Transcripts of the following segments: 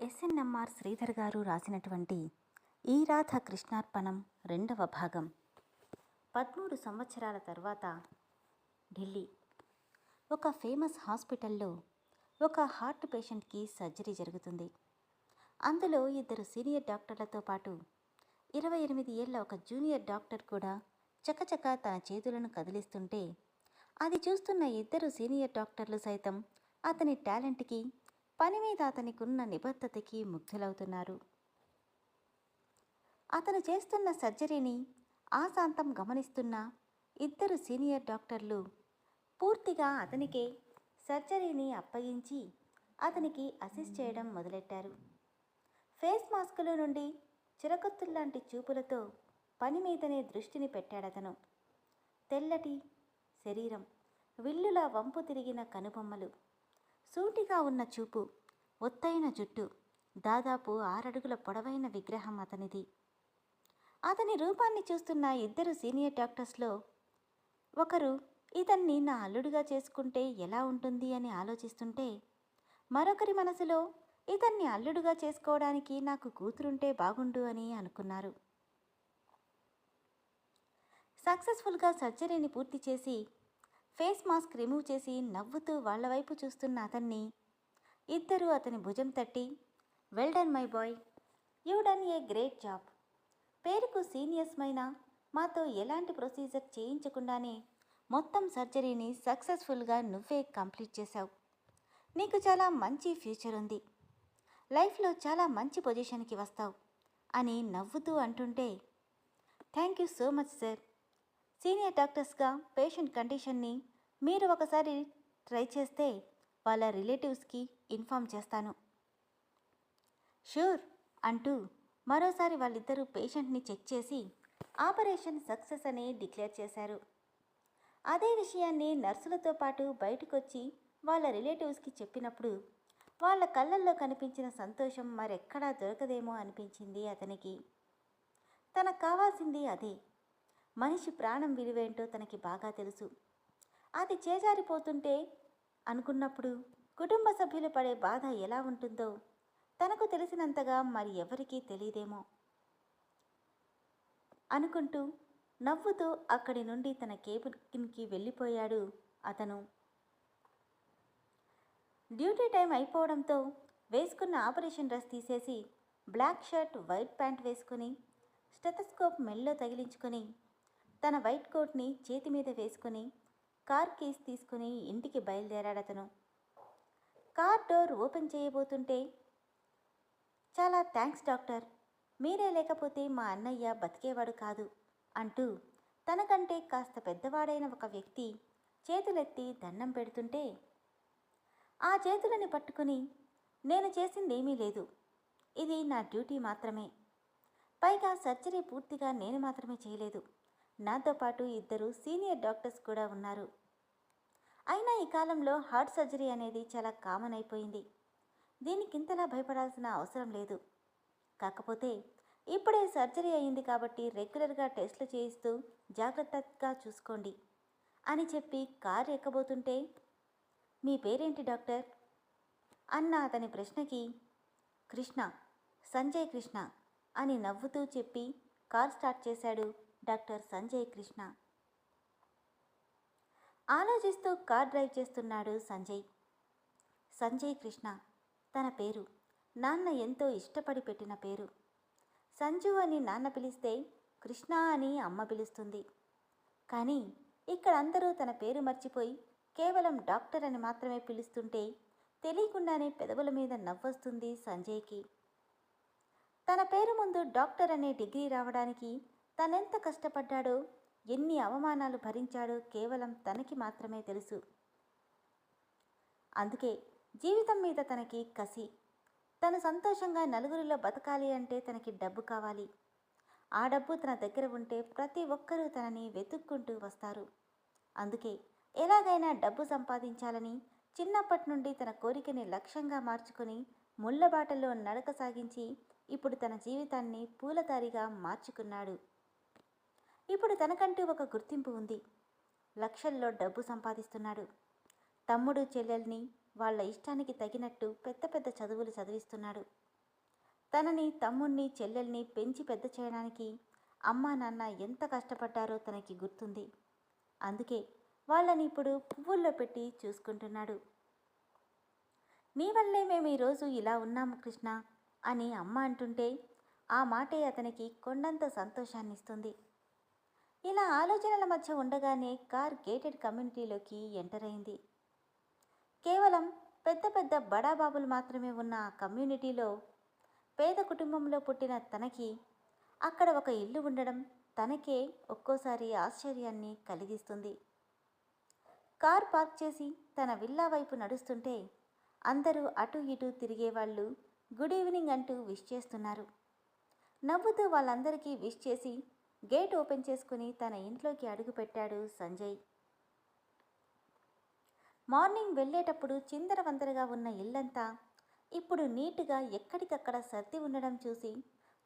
SNMR Sridhar గారు రాసినటువంటి ఈ రాధ కృష్ణార్పణం రెండవ భాగం. పదమూడు సంవత్సరాల తర్వాత ఢిల్లీ. ఒక ఫేమస్ హాస్పిటల్లో ఒక హార్ట్ పేషెంట్కి సర్జరీ జరుగుతుంది. అందులో ఇద్దరు సీనియర్ డాక్టర్లతో పాటు ఇరవై ఎనిమిది ఏళ్ళ ఒక జూనియర్ డాక్టర్ కూడా చకచక తన చేతులను కదిలిస్తుంటే అది చూస్తున్న ఇద్దరు సీనియర్ డాక్టర్లు సైతం అతని టాలెంట్కి పని మీద అతనికున్న నిబద్ధతకి ముగ్ధులవుతున్నారు. అతను చేస్తున్న సర్జరీని ఆశాంతం గమనిస్తున్న ఇద్దరు సీనియర్ డాక్టర్లు పూర్తిగా అతనికే సర్జరీని అప్పగించి అతనికి అసిస్ట్ చేయడం మొదలెట్టారు. ఫేస్ మాస్కుల నుండి చిరకత్తుల్లాంటి చూపులతో పని మీదనే దృష్టిని పెట్టాడతను. తెల్లటి శరీరం విల్లులా వంపు తిరిగిన కనుబొమ్మలు సూటిగా ఉన్న చూపు ఒత్తైన జుట్టు దాదాపు ఆరడుగుల పొడవైన విగ్రహం అతనిది. అతని రూపాన్ని చూస్తున్న ఇద్దరు సీనియర్ డాక్టర్స్లో ఒకరు ఇతన్ని నా అల్లుడిగా చేసుకుంటే ఎలా ఉంటుంది? అని ఆలోచిస్తుంటే మరొకరి మనసులో ఇతన్ని అల్లుడుగా చేసుకోవడానికి నాకు కూతురుంటే బాగుండు అని అనుకున్నారు. సక్సెస్ఫుల్గా సర్జరీని పూర్తి చేసి ఫేస్ మాస్క్ రిమూవ్ చేసి నవ్వుతూ వాళ్ళ వైపు చూస్తున్న అతన్ని. ఇద్దరు అతని భుజం తట్టి well done my boy you done a great job పేరుకు సీనియర్స్ అయినా మాతో ఎలాంటి ప్రొసీజర్ చేయించకుండానే మొత్తం సర్జరీని సక్సెస్ఫుల్గా నువ్వే కంప్లీట్ చేశావు. నీకు చాలా మంచి ఫ్యూచర్ ఉంది. లైఫ్లో చాలా మంచి పొజిషన్కి వస్తావు అని నవ్వుతూ అంటుంటే thank you so much sir senior డాక్టర్స్గా patient కండిషన్ని మీరు ఒకసారి ట్రై చేస్తే వాళ్ళ రిలేటివ్స్కి ఇన్ఫామ్ చేస్తాను. షూర్ అంటూ మరోసారి వాళ్ళిద్దరూ పేషెంట్ని చెక్ చేసి ఆపరేషన్ సక్సెస్ అని డిక్లేర్ చేశారు. అదే విషయాన్ని నర్సులతో పాటు బయటకొచ్చి వాళ్ళ రిలేటివ్స్కి చెప్పినప్పుడు వాళ్ళ కళ్ళల్లో కనిపించిన సంతోషం మరెక్కడా దొరకదేమో అనిపించింది అతనికి. తనకు కావాల్సింది అదే. మనిషి ప్రాణం విలువేంటో తనకి బాగా తెలుసు. అది చేజారిపోతుంటే అనుకున్నప్పుడు కుటుంబ సభ్యులు పడే బాధ ఎలా ఉంటుందో తనకు తెలిసినంతగా మరి ఎవరికీ తెలియదేమో అనుకుంటూ నవ్వుతూ అక్కడి నుండి తన కేబిన్కి వెళ్ళిపోయాడు అతను. డ్యూటీ టైం అయిపోవడంతో వేసుకున్న ఆపరేషన్ డ్రెస్ తీసేసి బ్లాక్ షర్ట్ వైట్ ప్యాంట్ వేసుకుని స్టెథస్కోప్ మెల్లో తగిలించుకొని తన వైట్ కోట్ని చేతి మీద వేసుకుని కార్ కీస్ తీసుకుని ఇంటికి బయలుదేరాడు అతను. కార్ డోర్ ఓపెన్ చేయబోతుంటే చాలా థ్యాంక్స్ డాక్టర్. మీరే లేకపోతే మా అన్నయ్య బతికేవాడు కాదు అంటూ తనకంటే కాస్త పెద్దవాడైన ఒక వ్యక్తి చేతులెత్తి దండం పెడుతుంటే ఆ చేతులని పట్టుకుని నేను చేసిందేమీ లేదు. ఇది నా డ్యూటీ మాత్రమే. పైగా సర్జరీ పూర్తిగా నేను మాత్రమే చేయలేదు. నాతో పాటు ఇద్దరు సీనియర్ డాక్టర్స్ కూడా ఉన్నారు. అయినా ఈ కాలంలో హార్ట్ సర్జరీ అనేది చాలా కామన్ అయిపోయింది. దీనికి ఇంతలా భయపడాల్సిన అవసరం లేదు. కాకపోతే ఇప్పుడే సర్జరీ అయింది కాబట్టి రెగ్యులర్గా టెస్టులు చేయిస్తూ జాగ్రత్తగా చూసుకోండి అని చెప్పి కారు ఎక్కబోతుంటే మీ పేరేంటి డాక్టర్? అన్న అతని ప్రశ్నకి కృష్ణ సంజయ్ కృష్ణ అని నవ్వుతూ చెప్పి కార్ స్టార్ట్ చేశాడు డాక్టర్ సంజయ్ కృష్ణ. ఆలోచిస్తూ కార్ డ్రైవ్ చేస్తున్నాడు సంజయ్. సంజయ్ కృష్ణ తన పేరు నాన్న ఎంతో ఇష్టపడి పెట్టిన పేరు. సంజు అని నాన్న పిలిస్తే కృష్ణ అని అమ్మ పిలుస్తుంది. కానీ ఇక్కడ అందరూ తన పేరు మర్చిపోయి కేవలం డాక్టర్ అని మాత్రమే పిలుస్తుంటే తెలియకుండానే పెదవుల మీద నవ్వొస్తుంది సంజయ్కి. తన పేరు ముందు డాక్టర్ అనే డిగ్రీ రావడానికి తనెంత కష్టపడ్డాడో ఎన్ని అవమానాలు భరించాడో కేవలం తనకి మాత్రమే తెలుసు. అందుకే జీవితం మీద తనకి కసి తను సంతోషంగా నలుగురిలో బతకాలి అంటే తనకి డబ్బు కావాలి. ఆ డబ్బు తన దగ్గర ఉంటే ప్రతి ఒక్కరూ తనని వెతుక్కుంటూ వస్తారు. అందుకే ఎలాగైనా డబ్బు సంపాదించాలని చిన్నప్పటి నుండి తన కోరికని లక్ష్యంగా మార్చుకొని ముళ్ళబాటలో నడక సాగించి ఇప్పుడు తన జీవితాన్ని పూలదారిగా మార్చుకున్నాడు. ఇప్పుడు తనకంటూ ఒక గుర్తింపు ఉంది. లక్షల్లో డబ్బు సంపాదిస్తున్నాడు. తమ్ముడు చెల్లెల్ని వాళ్ళ ఇష్టానికి తగినట్టు పెద్ద పెద్ద చదువులు చదివిస్తున్నాడు. తనని తమ్ముణ్ణి చెల్లెల్ని పెంచి పెద్ద చేయడానికి అమ్మా నాన్న ఎంత కష్టపడ్డారో తనకి గుర్తుంది. అందుకే వాళ్ళని ఇప్పుడు పువ్వుల్లో పెట్టి చూసుకుంటున్నాడు. నీ వల్లే మేము ఈరోజు ఇలా ఉన్నాము కృష్ణ అని అమ్మ అంటుంటే ఆ మాటే అతనికి కొండంత సంతోషాన్ని ఇస్తుంది ఇలా ఆలోచనల మధ్య ఉండగానే కార్ గేటెడ్ కమ్యూనిటీలోకి ఎంటర్ అయింది. కేవలం పెద్ద పెద్ద బడాబాబులు మాత్రమే ఉన్న ఆ కమ్యూనిటీలో పేద కుటుంబంలో పుట్టిన తనకి అక్కడ ఒక ఇల్లు ఉండడం తనకే ఒక్కోసారి ఆశ్చర్యాన్ని కలిగిస్తుంది. కార్ పార్క్ చేసి తన విల్లా వైపు నడుస్తుంటే అందరూ అటు ఇటు తిరిగేవాళ్ళు గుడ్ ఈవినింగ్ అంటూ విష్ చేస్తున్నారు. నవ్వుతూ వాళ్ళందరికీ విష్ చేసి గేట్ ఓపెన్ చేసుకుని తన ఇంట్లోకి అడుగుపెట్టాడు సంజయ్. మార్నింగ్ వెళ్ళేటప్పుడు చిందరవందరగా ఉన్న ఇల్లంతా ఇప్పుడు నీటుగా ఎక్కడికక్కడ సర్ది ఉండడం చూసి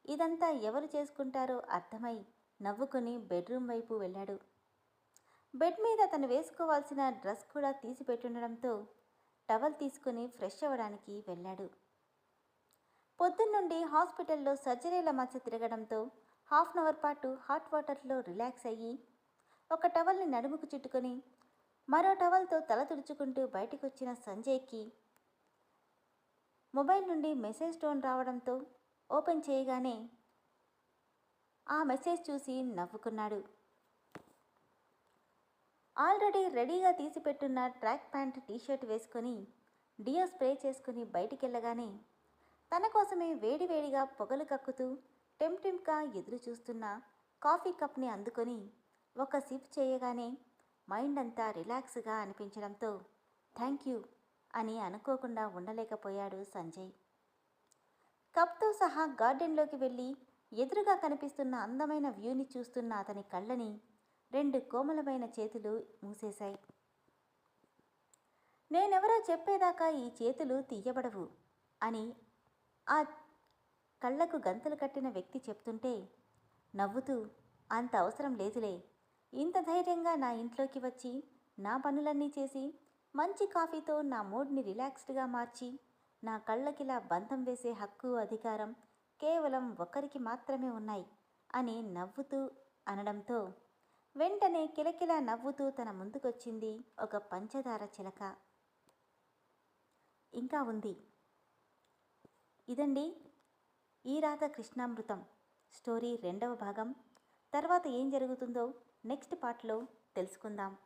ఇదంతా ఎవరు చేసుకుంటారో అర్థమై నవ్వుకుని బెడ్రూమ్ వైపు వెళ్ళాడు. బెడ్ మీద తను వేసుకోవాల్సిన డ్రెస్ కూడా తీసిపెట్టుండడంతో టవల్ తీసుకుని ఫ్రెష్ అవ్వడానికి వెళ్ళాడు. పొద్దున్నుండి హాస్పిటల్లో సర్జరీల మధ్య తిరగడంతో హాఫ్ అన్ అవర్ పాటు హాట్ వాటర్లో రిలాక్స్ అయ్యి ఒక టవల్ని నడుముకు చుట్టుకొని మరో టవల్తో తల తుడుచుకుంటూ బయటకు వచ్చిన సంజయ్కి మొబైల్ నుండి మెసేజ్ టోన్ రావడంతో ఓపెన్ చేయగానే ఆ మెసేజ్ చూసి నవ్వుకున్నాడు. ఆల్రెడీ రెడీగా తీసిపెట్టున్న ట్రాక్ ప్యాంట్ టీషర్ట్ వేసుకొని డియో స్ప్రే చేసుకుని బయటికెళ్ళగానే తన కోసమే వేడివేడిగా పొగలు కక్కుతూ టెంప్టెంప్గా ఎదురు చూస్తున్న కాఫీ కప్ని అందుకొని ఒక సిప్ చేయగానే మైండ్ అంతా రిలాక్స్గా అనిపించడంతో థ్యాంక్ యూ అని అనుకోకుండా ఉండలేకపోయాడు సంజయ్. కప్తో సహా గార్డెన్లోకి వెళ్ళి ఎదురుగా కనిపిస్తున్న అందమైన వ్యూని చూస్తున్న అతని కళ్ళని రెండు కోమలమైన చేతులు మూసేశాయి. నేనెవరో చెప్పేదాకా ఈ చేతులు తీయబడవు అని ఆ కళ్ళకు గంతలు కట్టిన వ్యక్తి చెప్తుంటే నవ్వుతూ అంత అవసరం లేదులే. ఇంత ధైర్యంగా నా ఇంట్లోకి వచ్చి నా పనులన్నీ చేసి మంచి కాఫీతో నా మూడ్ని రిలాక్స్డ్గా మార్చి నా కళ్ళకిలా బంధం వేసే హక్కు అధికారం కేవలం ఒకరికి మాత్రమే ఉన్నాయి అని నవ్వుతూ అనడంతో వెంటనే కిలకిలా నవ్వుతూ తన ముందుకొచ్చింది ఒక పంచదార చిలక. ఇంకా ఉంది. ఇదండి ఈ రాధ కృష్ణామృతం. స్టోరీ రెండవ భాగం. తర్వాత ఏం జరుగుతుందో నెక్స్ట్ పార్ట్లో తెలుసుకుందాం.